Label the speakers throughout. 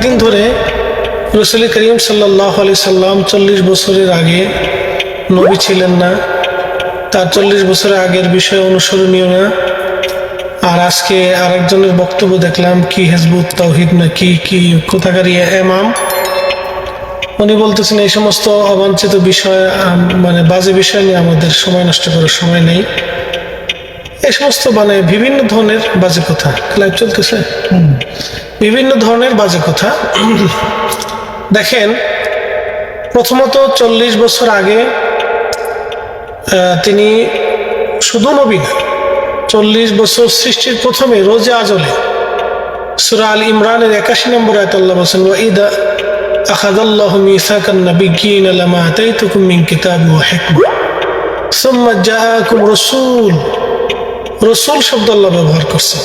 Speaker 1: কয়েকদিন ধরে রসুল করিম সাল্লাহ আলি সাল্লাম চল্লিশ বছরের আগে নবী ছিলেন না। তার চল্লিশ বছরের আগের বিষয় অনুসরণীয় না। আর আজকে আরেকজনের বক্তব্য দেখলাম, কি হেজবুত তৌহিদ না কি কি কোথাকারী এমাম উনি বলতেছেন, এই সমস্ত অবাঞ্ছিত বিষয় মানে বাজে বিষয় নিয়ে আমাদের সময় নষ্ট করার সময় নেই। এই সমস্ত মানে বিভিন্ন ধরনের বাজে কথা। লাইভ চলতেছে। বিভিন্ন ধরনের বাজে কথা। দেখেন, প্রথমত চল্লিশ বছর আগে তিনি শুধু নবী না, চল্লিশ বছর সৃষ্টির প্রথমে রোজে আজলে, সুরা আল ইমরানের একাশি নম্বর আয়ত আল্লাহ বলছেন ওয়াইদা আখাদাল্লাহু মিসাকান নাবিয়্যিন লামা আতাইতুকুম মিন কিতাবি ওয়া হিকমা। সুম্মা জাআকুম রাসূল। রাসূল শব্দ আল্লাহ ব্যবহার করছেন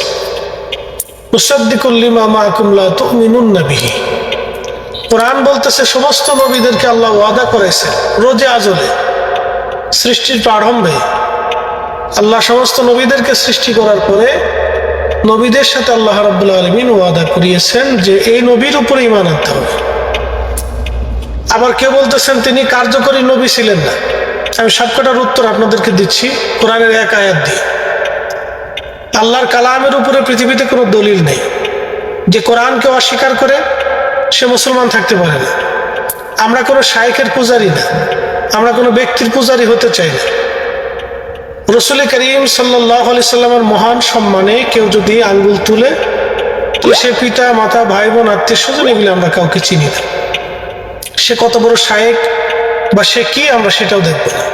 Speaker 1: মুসাদ্দিকুল লিমা মাআকুম লা তুমিনুন্না বিহি। কোরআন বলতেছে, সমস্ত নবীদেরকে আল্লাহ ওয়াদা করেছে রোজে আজলে, সৃষ্টির প্রারম্ভে। আল্লাহ সমস্ত নবীদেরকে সৃষ্টি করার পরে নবীদের সাথে আল্লাহ রাব্বুল আলমিন ওয়াদা করিয়েছেন যে এই নবীর উপরে ইমান আনতে হবে। আবার কেউ বলতেছেন, তিনি কার্যকরী নবী ছিলেন না। আমি সবকটার উত্তর আপনাদেরকে দিচ্ছি, কোরআনের এক আয়াত দিয়ে। আল্লাহর কালামের উপরে পৃথিবীতে কোনো দলিল নেই। যে কোরআনকে অস্বীকার করে সে মুসলমান থাকতে পারে না। আমরা কোনো শাইখের পূজারি না। আমরা কোনো ব্যক্তির পূজারি হতে চাই না। রসুল করিম সাল্লাহ আলি সাল্লামের মহান সম্মানে কেউ যদি আঙ্গুল তুলে, তো সে পিতা, মাতা ভাই বোন আত্মীয় স্বজন এগুলি আমরা কাউকে চিনি না। সে কত বড় শায়েক বা সে কি, আমরা সেটাও দেখব না।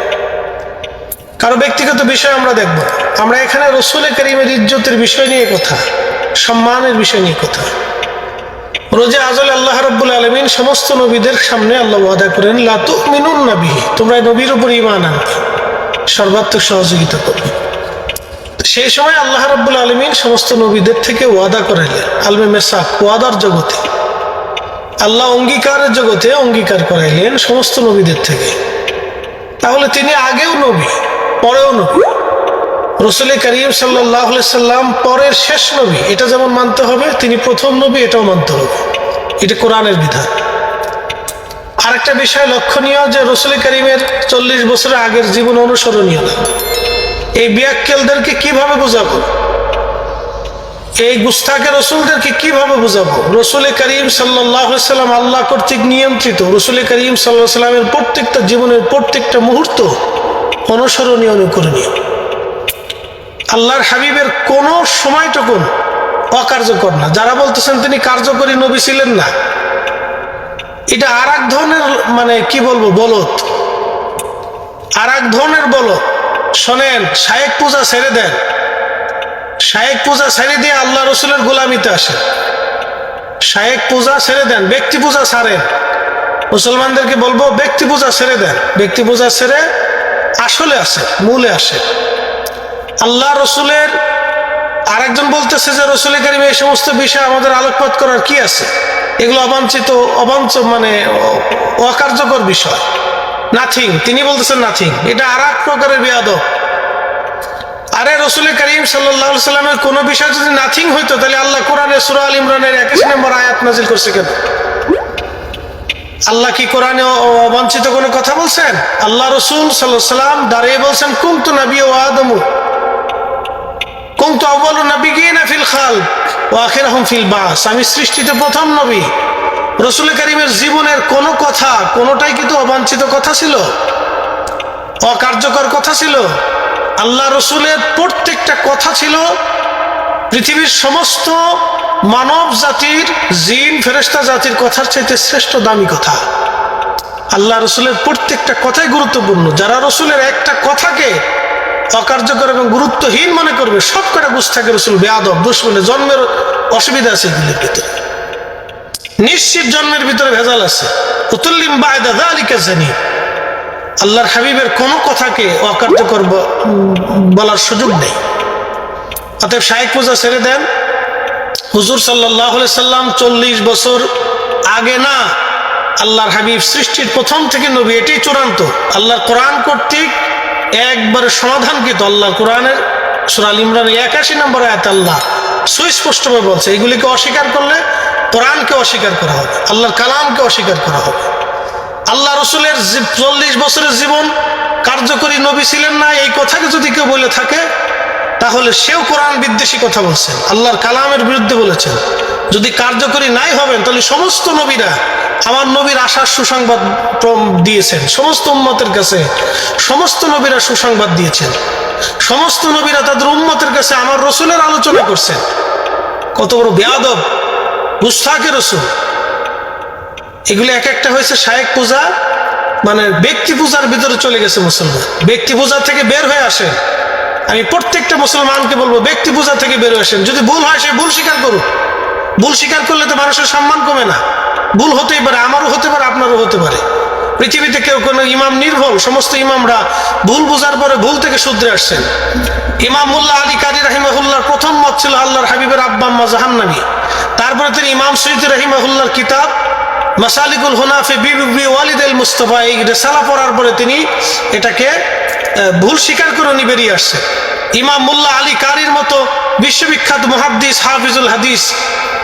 Speaker 1: কারও ব্যক্তিগত বিষয় আমরা দেখব। আমরা এখানে রসুল করিমের ইজ্জতের বিষয় নিয়ে কথা, সম্মানের বিষয় নিয়ে কথা। রোজে আজল আল্লাহ রব্বুল আলমিন সমস্ত নবীদের সামনে আল্লাহ ওয়াদা করেন লাতু মিনুন নবী তোমরা নবীর উপর ইমান আনবে। সর্বাত্মক সহযোগিতা করবে। সেই সময় আল্লাহ রব্বুল আলমিন সমস্ত নবীদের থেকে ওয়াদা করাইলেন আলমে মেসাক ওয়াদার জগতে। আল্লাহ অঙ্গীকারের জগতে অঙ্গীকার করাইলেন সমস্ত নবীদের থেকে। তাহলে তিনি আগেও নবী। পরেও নবী। রসুল করিম সাল্লাম পরের শেষ নবী, এটা যেমন মানতে হবে, তিনি প্রথম নবী, এটাও মানতে হবে। এটা কোরআনের বিধান। আরেকটা বিষয় লক্ষণীয়, যে রসুল করিমের চল্লিশ বছরের আগের জীবন অনুসরণীয় না। এই বিয়াক্কেলদেরকে কীভাবে বোঝাবো? এই গুস্তাকে রসুলদেরকে কীভাবে বোঝাবো? রসুল করিম সাল্লাম আল্লাহ কর্তৃক নিয়ন্ত্রিত রসুল করিম সাল্লাহ সাল্লামের প্রত্যেকটা জীবনের প্রত্যেকটা মুহূর্ত অনুসরণীয় অনুকরণীয় আল্লাহর হাবিবের কোনো সময়টুকুন অকার্যকর না। যারা বলতেছেন তিনি কার্যকরী নবী ছিলেন না, এটা আর এক ধরনের মানে কি বলব বলত আর এক ধরনের বলত শোনেন, শায়েক পূজা ছেড়ে দেন। শায়েক পূজা ছেড়ে দিয়ে আল্লাহ রসুলের গোলামিতে আসেন। শায়েক পূজা ছেড়ে দেন, ব্যক্তি পূজা ছাড়েন। মুসলমানদেরকে বলব, ব্যক্তি পূজা ছেড়ে দেন। ব্যক্তি পূজা ছেড়ে আসলে আসে, মূলে আসে। আল্লাহ রসুলের আরেকজন বলতেছে যে, রসুল কারিম এই সমস্ত বিষয় আমাদের আলোকপাত করার কি আছে? এগুলো অবাঞ্ছিত অবাঞ্চ মানে অকার্যকর বিষয়। নাথিং, তিনি বলতেছেন নাথিং। এটা আর এক প্রকারের বেয়াদব। আরে রসুল করিম সাল্লাহ সাল্লামের কোনো বিষয় যদি নাথিং হইতো, তাহলে আল্লাহ কোরআনে সুরা আল ইমরানের একাশি নম্বর আয়াত নাজিল করছে কেন? আল্লাহ কি কোরআনে অবাঞ্ছিত কোনো কথা বলছেন? আল্লাহ রসুল সাল্লাম দাঁড়িয়ে বলছেন কুমতু নবী ও আদমু? কুমতু আউ্বাল নবীগিনা ফিল খাল ও আখিরাহুম ফিল বাস? আমি সৃষ্টিতে প্রথম নবী। রসুল করিমের জীবনের কোনো কথা, কোনোটাই কিন্তু অবাঞ্ছিত কথা ছিল। অকার্যকর কথা ছিল। আল্লাহ রসুলের প্রত্যেকটা কথা ছিল পৃথিবীর সমস্ত মানব জাতির, জিন ফেরেস্তা জাতির কথার চাইতে শ্রেষ্ঠ দামি কথা। আল্লাহ রসুলের প্রত্যেকটা কথাই গুরুত্বপূর্ণ। যারা রসুলের একটা কথাকে অকার্যকর এবং গুরুত্বহীন মনে করবে, সব কটা বুঝ গুস্তাকে রসুল বেয়াদব দুশ্মনে জন্মের অসুবিধা আছে এগুলির ভিতরে। নিশ্চিত জন্মের ভিতরে ভেজাল আছে। উতুল্লিম বায়দা দালিকা জানি। আল্লাহর হাবিবের কোনো কথাকে অকার্যকর বলার সুযোগ নেই। অতএব শাহেক পূজা ছেড়ে দেন। হুজুর সাল্লাহ সাল্লাম চল্লিশ বছর আগে না আল্লাহর হাবিব সৃষ্টির প্রথম থেকে নবী এটি চূড়ান্ত। আল্লাহর কোরআন কর্তৃক একবারে সমাধানকৃত আল্লাহ কোরআনের সুরাল ইমরান একাশি নম্বর আয়াত আল্লাহ সুস্পষ্টভাবে বলছে, এগুলিকে অস্বীকার করলে কোরআনকে অস্বীকার করা হবে, আল্লাহর কালামকে অস্বীকার করা হবে। আল্লাহ রসুলের চল্লিশ বছরের জীবন কার্যকরী নবী ছিলেন না, এই কথাকে যদি কেউ বলে থাকে তাহলে সেও কোরআন বিদ্বেষী কথা বলছেন, আল্লাহর কালামের বিরুদ্ধে বলেছেন। যদি কার্যকরী নাই হবেন, তাহলে সমস্ত নবীরা আমার নবীর আশার সুসংবাদ দিয়েছেন, সমস্ত উম্মতের কাছে সমস্ত নবীরা সুসংবাদ দিয়েছেন। সমস্ত নবীরা তাদের উম্মতের কাছে আমার রসুলের আলোচনা করছেন। কত বড় বেয়াদব গুস্তাকে রসুল। এগুলো এক একটা হয়েছে শায়েক পূজা মানে ব্যক্তি পূজার ভিতরে চলে গেছে মুসলমান। ব্যক্তি পূজা থেকে বের হয়ে আসেন আমি প্রত্যেকটা মুসলমানকে বলব, ব্যক্তি পূজা থেকে বের আসেন। যদি ভুল হয়, সে ভুল স্বীকার করুক। ভুল স্বীকার করলে তো মানুষের সম্মান কমে না। ভুল হতেই পারে, আমারও হতে পারে, আপনারও হতে পারে। পৃথিবীতে কেউ কোনো ইমাম নির্ভুল, সমস্ত ইমামরা ভুল বোঝার পরে ভুল থেকে শুধরে আসছেন। ইমাম মুল্লাহ আলী কাদি রাহিমাহুল্লাহর প্রথম মত ছিল আল্লাহর হাবিবের আম্মা জাহান্নাবী তারপরে তিনি ইমাম সৈয়দ রাহিমাহুল্লাহর কিতাব, মাসালিকুল হুনাফে বিবি ওয়ালিদ মুস্তফা, এই রেসালা পড়ার পরে তিনি এটাকে ভুল স্বীকার করে উনি বেরিয়ে আসছে। ইমাম মুল্লাহ আলী কারির মতো বিশ্ববিখ্যাত মুহাদ্দিস হাফিজুল হাদিস,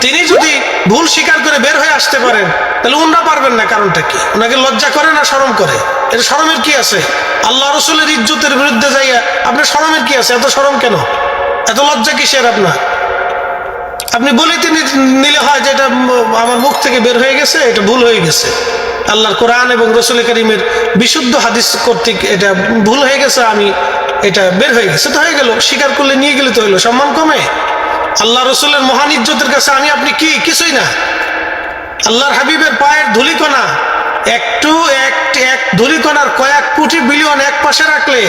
Speaker 1: তিনি যদি ভুল স্বীকার করে বের হয়ে আসতে পারেন, তাহলে উনরা পারবেন না, কারণটা কি? ওনাকে লজ্জা করে না শরম করে? এর শরমের কি আছে? আল্লাহ রসুলের ইজ্জতের বিরুদ্ধে যাইয়া আপনার শরমের কি আছে? এত শরম কেন? এত লজ্জা কিসের আপনার? আপনি বলিতে নি- নিলে আমার মুখ থেকে বের হয়ে গেছে, এটা ভুল হয়ে গেছে। আল্লাহর কোরআন এবং রসুল করিমের বিশুদ্ধ হাদিস কর্তৃক এটা ভুল হয়ে গেছে, আমি এটা বের হয়ে গেছে। তো হয়ে গেল, স্বীকার করলে নিয়ে গেলে তো হইল সম্মান কমে। আল্লাহ রসুলের মহান ইজ্জতের কাছে আমি, আপনি কি? কিছুই না। আল্লাহর হাবিবের পায়ের ধুলিকণা, একটু এক এক ধুলিকণার কয়েক কোটি বিলিয়ন এক পাশে রাখলে,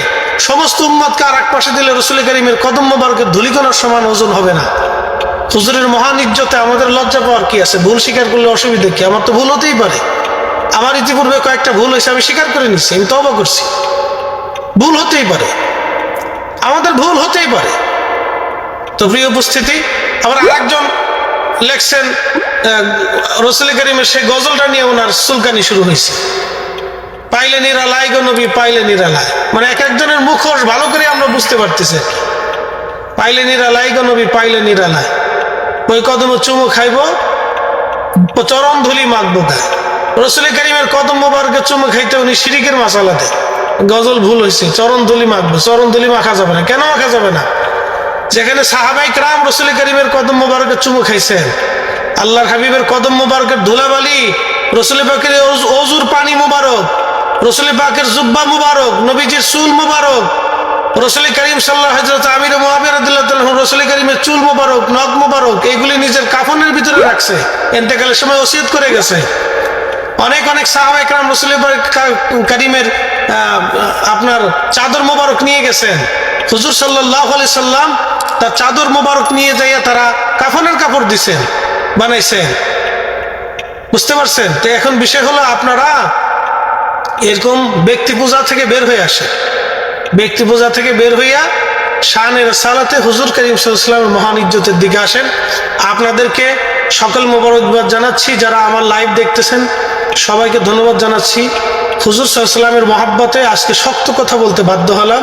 Speaker 1: সমস্ত উম্মতকে আর এক পাশে দিলে রসুল করিমের কদম ধুলিকণার সমান ওজন হবে না। হুজুরের মহান ইজ্জতে আমাদের লজ্জা পাওয়ার কি আছে? ভুল স্বীকার করলে অসুবিধা কি? আমার তো ভুল হতেই পারে। আমার ইতিপূর্বে কয়েকটা ভুল হয়েছে, আমি স্বীকার করে নিচ্ছি, আমি তবা করছি। ভুল হতেই পারে। আমাদের ভুল হতেই পারে। তো প্রিয় উপস্থিতি, আবার আরেকজন লেখছেন রসুল করিমের সেই গজলটা নিয়ে ওনার সুলকানি শুরু হয়েছে। পাইলে নিরালায় গো নবী, পাইলে নিরালায়। মানে এক একজনের মুখোশ ভালো করে আমরা বুঝতে পারতেছি। পাইলে নিরালায় গো নবী, পাইলে নিরালায়। ওই কদম চুমু খাইব চরম ধুলি মাখবো গায়ে রসুল করিমের কদম মোবারকে চুমু খাইতে উনি শিরিকের মাসালা দেয় গজল ভুল হয়েছে চরণ ধুলি মাখবো চরণ ধুলি মাখা যাবে না। কেন মাখা যাবে না? যেখানে সাহাবাই ক্রাম রসুল করিমের কদম মোবারকে চুমু খাইছেন, আল্লাহর হাবিবের কদম মোবারকের ধুলাবালি, রসুল পাকের অজুর পানি মুবারক, রসুল পাকের জুব্বা মুবারক, নবীজির চুল মুবারক রসুল করিম সাল্লাহ হজরত আমির মহাবির রসুল করিমের চুল মুবারক, নখ মুবারক, এগুলি নিজের কাফনের ভিতরে রাখছে। এতেকালের সময় ওসিয়ত করে গেছে। অনেক অনেক সাহাবা একরাম রসুল করিমের আপনার চাদর মোবারক নিয়ে গেছেন। হুজুর সাল্লাহ আলি সাল্লাম তার চাদর মোবারক নিয়ে যাইয়া তারা কাফনের কাপড় দিছেন, বানাইছেন। বুঝতে পারছেন? তো এখন বিষয় হলো আপনারা এরকম ব্যক্তি পূজা থেকে বের হয়ে আসে ব্যক্তি পূজা থেকে বের হইয়া শাহের সালাতে হুজুর করিম সাল্লামের মহান ইজ্জতের দিকে আসেন। আপনাদেরকে সকল মোবারকবাদ জানাচ্ছি, যারা আমার লাইভ দেখতেছেন, সবাইকে ধন্যবাদ জানাচ্ছি। হুজুর সাল্লামের মহাব্বতে আজকে শক্ত কথা বলতে বাধ্য হলাম।